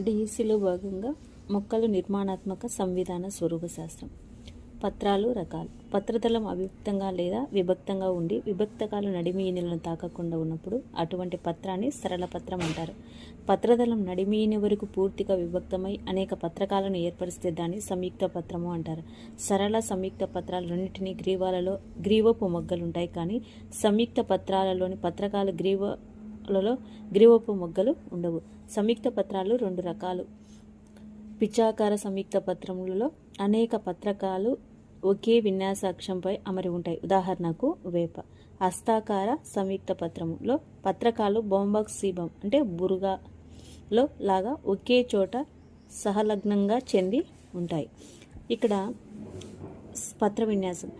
డిఈసిలో భాగంగా మొక్కలు నిర్మాణాత్మక సంవిధాన స్వరూప శాస్త్రం. పత్రాలు రకాలు. పత్రదళం అవిభక్తంగా లేదా విభక్తంగా ఉండి విభక్తకాలు నడిమీనులను తాకకుండా ఉన్నప్పుడు అటువంటి పత్రాన్ని సరళ పత్రం అంటారు. పత్రదళం నడిమీని వరకు పూర్తిగా విభక్తమై అనేక పత్రకాలను ఏర్పరిస్తే దాన్ని సంయుక్త పత్రము అంటారు. సరళ సంయుక్త పత్రాలు రెండింటినీ గ్రీవాలలో గ్రీవపు మొగ్గలుంటాయి కానీ సంయుక్త పత్రాలలోని పత్రకాల మొక్కలలో గ్రీవపు మొగ్గలు ఉండవు. సంయుక్త పత్రాలు రెండు రకాలు. పిచ్చాకార సంయుక్త పత్రములలో అనేక పత్రకాలు ఒకే విన్యాసాక్షంపై అమరి ఉంటాయి. ఉదాహరణకు వేప. హస్తాకార సంయుక్త పత్రములో పత్రకాలు బొంబాక్స్ సీబం అంటే బురుగాలో లాగా ఒకే చోట సహలగ్నంగా చెంది ఉంటాయి. ఇక్కడ పత్ర విన్యాసం.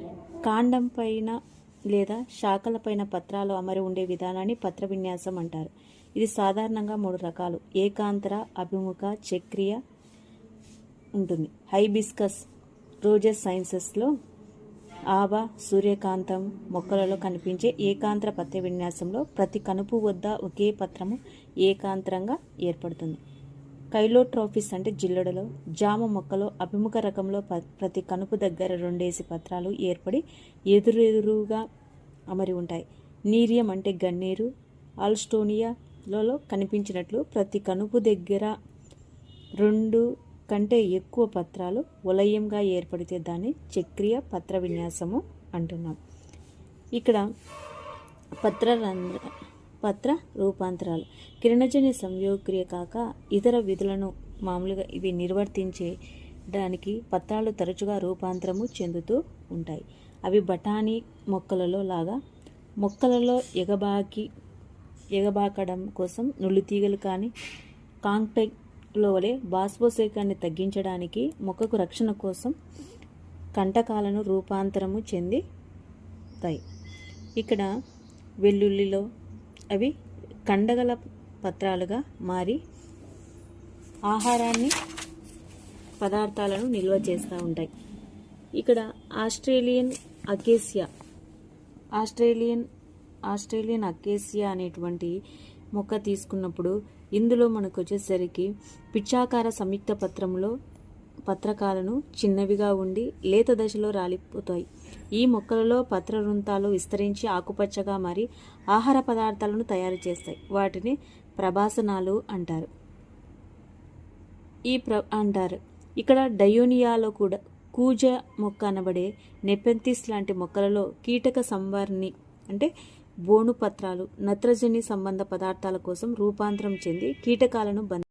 కాండం పైన లేదా శాఖలపైన పత్రాలు అమరి ఉండే విధానాన్ని పత్ర విన్యాసం అంటారు. ఇది సాధారణంగా మూడు రకాలు. ఏకాంతర అభిముఖ చక్రియ ఉంటుంది. హైబిస్కస్ రోజెస్ సైన్సెస్లో ఆవ సూర్యకాంతం మొక్కలలో కనిపించే ఏకాంతర పత్ర విన్యాసంలో ప్రతి కనుపు వద్ద ఒకే పత్రము ఏకాంతరంగా ఏర్పడుతుంది. కైలోట్రోఫిస్ అంటే జిల్లడలో జామ మొక్కలో అభిముఖ రకంలో ప ప్రతి కనుపు దగ్గర రెండేసి పత్రాలు ఏర్పడి ఎదురెదురుగా అమరి ఉంటాయి. నీరియం అంటే గన్నీరు ఆల్స్టోనియాలలో కనిపించినట్లు ప్రతి కనుపు దగ్గర రెండు కంటే ఎక్కువ పత్రాలు వలయంగా ఏర్పడితే దాన్ని చక్రీయ పత్ర విన్యాసము అంటున్నాం. ఇక్కడ పత్ర రంధ్ర పత్ర రూపాంతరాలు. కిరణజన్య సంయోగక్రియ కాక ఇతర విధులను మామూలుగా ఇవి నిర్వర్తించే దానికి పత్రాలు తరచుగా రూపాంతరము చెందుతూ ఉంటాయి. అవి బఠానీ మొక్కలలో లాగా మొక్కలలో ఎగబాకి ఎగబాకడం కోసం నులితీగలు కానీ కాంపెక్లో వలె బాష్పోసేకాన్ని తగ్గించడానికి మొక్కకు రక్షణ కోసం కంటకాలను రూపాంతరము చెందితాయి. ఇక్కడ వెల్లుల్లిలో అవి కండగల పత్రాలుగా మారి ఆహారాన్ని పదార్థాలను నిల్వ చేస్తూ ఉంటాయి. ఇక్కడ Australian acacia Australian Australian acacia అనేటువంటి మొక్క తీసుకున్నప్పుడు ఇందులో మనకు వచ్చేసరికి పిచ్చాకార సంయుక్త పత్రంలో పత్రకాలను చిన్నవిగా ఉండి లేత దశలో రాలిపోతాయి. ఈ మొక్కలలో పత్రవృంతాలు విస్తరించి ఆకుపచ్చగా మారి ఆహార పదార్థాలను తయారు చేస్తాయి. వాటిని ప్రభాసనాలు అంటారు. ఈ ప్ర అంటారు. ఇక్కడ డయోనియాలో కూడా కూజ మొక్క అనబడే నెపెంతిస్ లాంటి మొక్కలలో కీటక సంవరణి అంటే బోను పత్రాలు నత్రజని సంబంధ పదార్థాల కోసం రూపాంతరం చెంది కీటకాలను బంధ